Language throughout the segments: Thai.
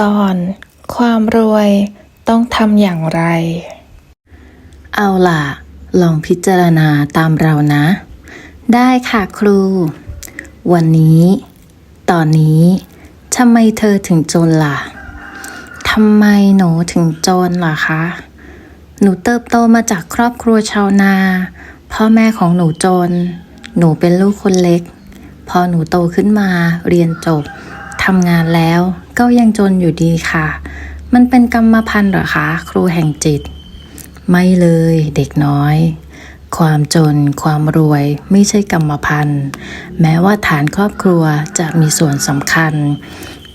ตอน ความรวยต้องทำอย่างไร เอาล่ะ ลองพิจารณาตามเรานะ ได้ค่ะครู วันนี้ ตอนนี้ทำไมเธอถึงจนล่ะทำไมหนูถึงจนล่ะคะ หนูเติบโตมาจากครอบครัวชาวนา พ่อแม่ของหนูจน หนูเป็นลูกคนเล็ก พอหนูโตขึ้นมาเรียนจบ ทำงานแล้ว ก็ยังจนอยู่ดีค่ะ มันเป็นกรรมพันธุ์หรอคะ ครูแห่งจิต ไม่เลยเด็กน้อย ความจน ความรวยไม่ใช่กรรมพันธุ์ แม้ว่าฐานครอบครัวจะมีส่วนสำคัญ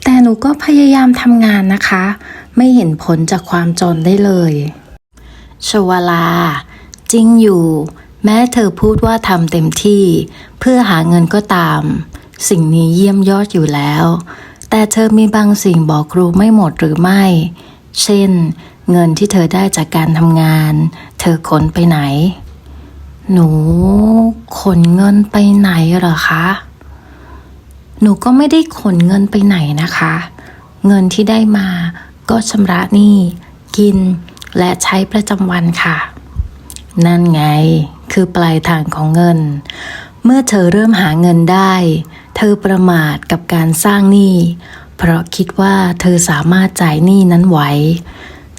แต่หนูก็พยายามทำงานนะคะ ไม่เห็นผลจากความจนได้เลยชวลา จริงอยู่ แม้เธอพูดว่าทำเต็มที่ เพื่อหาเงินก็ตาม สิ่งนี้เยี่ยมยอดอยู่แล้ว แต่เธอมีบางสิ่งบอกครูไม่หมดหรือไม่ เช่น เงินที่เธอได้จากการทำงาน เธอขนไปไหน หนูขนเงินไปไหนเหรอคะ หนูก็ไม่ได้ขนเงินไปไหนนะคะ เงินที่ได้มาก็ชำระหนี้กินและใช้ประจำวันค่ะ นั่นไงคือปลายทางของเงิน เมื่อเธอเริ่มหาเงินได้ เธอประมาทกับการสร้างหนี้ เพราะคิดว่าเธอสามารถจ่ายหนี้นั้นไหว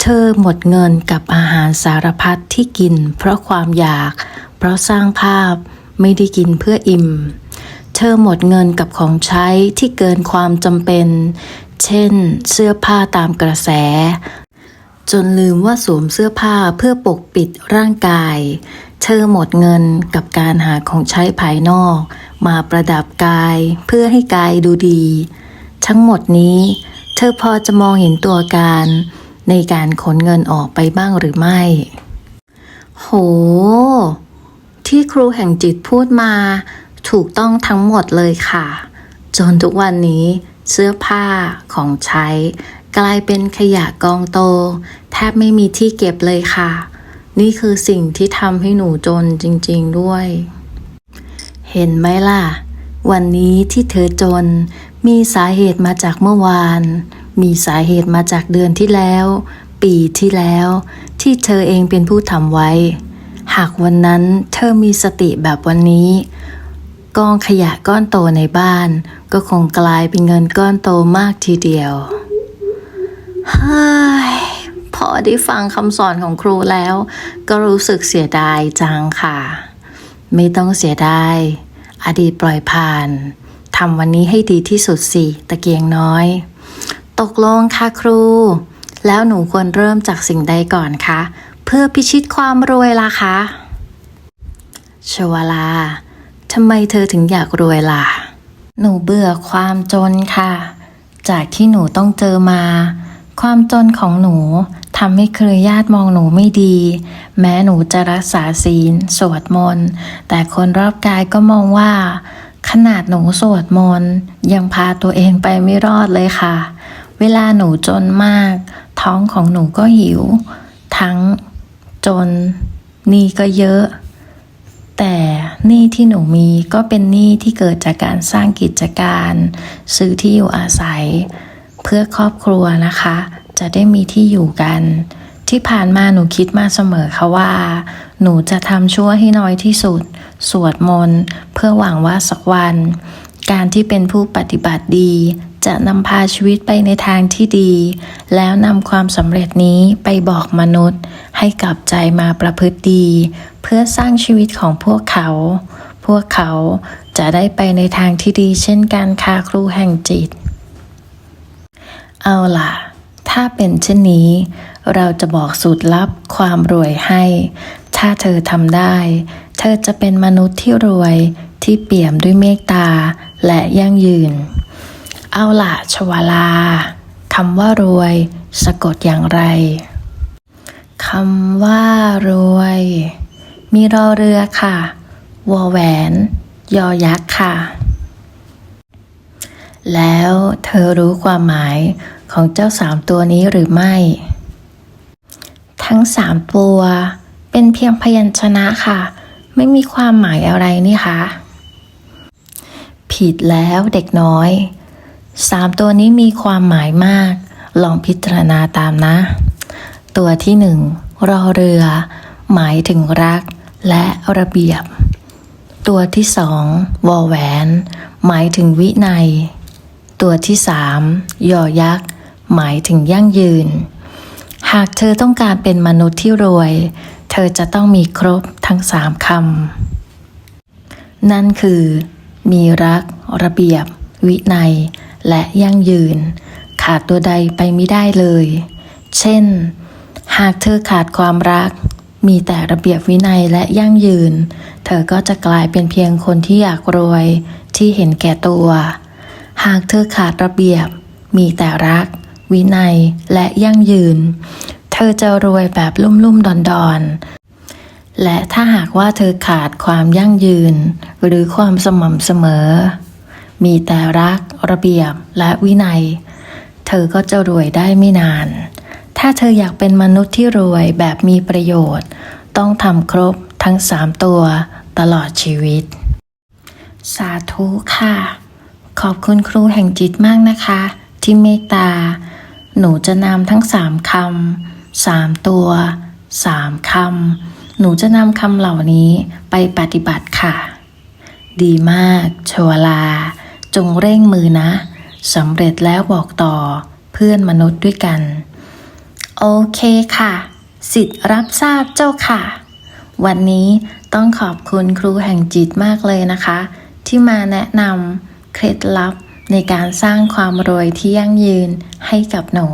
เธอหมดเงินกับอาหารสารพัดที่กิน เพราะความอยาก เพราะสร้างภาพไม่ได้กินเพื่ออิ่ม เธอหมดเงินกับของใช้ที่เกินความจำเป็น เช่น เสื้อผ้าตามกระแส จนลืมว่าสวมเสื้อผ้าเพื่อปกปิดร่างกาย เธอหมดเงินกับการหาของใช้ภายนอก มาประดับกายเพื่อให้กายดูดี ทั้งหมดนี้ เธอพอจะมองเห็นตัวการ ในการขนเงินออกไปบ้างหรือไม่ โห ที่ครูแห่งจิตพูดมาถูกต้องทั้งหมดเลยค่ะ จนทุกวันนี้เสื้อผ้าของใช้ กลายเป็นขยะกองโต แทบไม่มีที่เก็บเลยค่ะ นี่คือสิ่งที่ทำให้หนูจนจริง ๆด้วย เห็นไหมล่ะ วันนี้ที่เธอจน มีสาเหตุมาจากเมื่อวาน มีสาเหตุมาจากเดือนที่แล้ว ปีที่แล้ว ที่เธอเองเป็นผู้ทำไว้ หากวันนั้นเธอมีสติแบบวันนี้กองขยะก้อนโตในบ้าน ก็คงกลายเป็นเงินก้อนโตมากทีเดียวเฮ้ย อได้ฟังคำสอนของครูแล้ว ก็รู้สึกเสียดายจังค่ะ ไม่ต้องเสียดาย อดีตปล่อยผ่านทำวันนี้ให้ดีที่สุดสิ ตะเกียงน้อย ตกลงค่ะครู แล้วหนูควรเริ่มจากสิ่งใดก่อนคะเพื่อพิชิตความรวยล่ะคะชวลาทำไมเธอถึงอยากรวยล่ะ หนูเบื่อความจนค่ะ จากที่หนูต้องเจอมา ความจนของหนู ทำให้เครือญาติมองหนูไม่ดี แม้หนูจะรักษาศีล สวดมนต์ แต่คนรอบกายก็มองว่า ขนาดหนูสวดมนต์ ยังพาตัวเองไปไม่รอดเลยค่ะ เวลาหนูจนมาก ท้องของหนูก็หิว ทั้งจนหนี่ก็เยอะ แต่หนี้ที่หนูมีก็เป็นหนี้ที่เกิดจากการสร้างกิจการ ซื้อที่อยู่อาศัย เพื่อครอบครัวนะคะ จะได้มีที่อยู่กัน ที่ผ่านมาหนูคิดมาเสมอค่ะว่า หนูจะทำชั่วให้น้อยที่สุด สวดมนต์เพื่อหวังว่าสักวัน การที่เป็นผู้ปฏิบัติดี จะนำพาชีวิตไปในทางที่ดี แล้วนำความสำเร็จนี้ไปบอกมนุษย์ ให้กลับใจมาประพฤติดี เพื่อสร้างชีวิตของพวกเขา พวกเขาจะได้ไปในทางที่ดีเช่นกันค่ะครูแห่งจิต เอาล่ะ ถ้าเป็นเช่นนี้ เราจะบอกสูตรลับความรวยให้ ถ้าเธอทำได้ เธอจะเป็นมนุษย์ที่รวยที่เปี่ยมด้วยเมตตาและยั่งยืน เอาล่ะชวลาคำว่ารวย สะกดอย่างไรคำว่ารวย มีรอเรือค่ะวอแหวน ยอยักษ์ค่ะ แล้วเธอรู้ความหมายของเจ้าสามตัวนี้หรือไม่ ทั้งสามตัวเป็นเพียงพยัญชนะค่ะ ไม่มีความหมายอะไรนี่คะผิดแล้วเด็กน้อยสามตัวนี้มีความหมายมาก ลองพิจารณาตามนะ ตัวที่หนึ่งรอเรือ หมายถึงรักและระเบียบ ตัวที่สองวอแหวน หมายถึงวินัย ตัวที่สามยอยักษ์ หมายถึงยั่งยืน หากเธอต้องการเป็นมนุษย์ที่รวย เธอจะต้องมีครบทั้งสามคำ นั่นคือ มีรัก ระเบียบ วินัย และยั่งยืน ขาดตัวใดไปไม่ได้เลย เช่น หากเธอขาดความรัก มีแต่ระเบียบวินัยและยั่งยืน เธอก็จะกลายเป็นเพียงคนที่อยากรวย ที่เห็นแก่ตัว หากเธอขาดระเบียบ มีแต่รัก วินัยและยั่งยืน เธอจะรวยแบบลุ่มๆดอนๆ และถ้าหากว่าเธอขาดความยั่งยืน หรือความสม่ำเสมอ มีแต่รัก ระเบียบและวินัย เธอก็จะรวยได้ไม่นาน ถ้าเธออยากเป็นมนุษย์ที่รวยแบบมีประโยชน์ ต้องทำครบทั้งสามตัวตลอดชีวิต สาธุค่ะ ขอบคุณครูแห่งจิตมากนะคะ ที่เมตตา หนูจะนำทั้งสามคำสามตัวสามคำหนูจะนำคำเหล่านี้ไปปฏิบัติค่ะ ดีมากชวลา จงเร่งมือนะสำเร็จแล้วบอกต่อเพื่อนมนุษย์ด้วยกัน โอเคค่ะ สิทธิ์รับทราบเจ้าค่ะ วันนี้ต้องขอบคุณครูแห่งจิตมากเลยนะคะ ที่มาแนะนำ เคล็ดลับในการสร้างความรวยที่ยั่งยืนให้กับหนู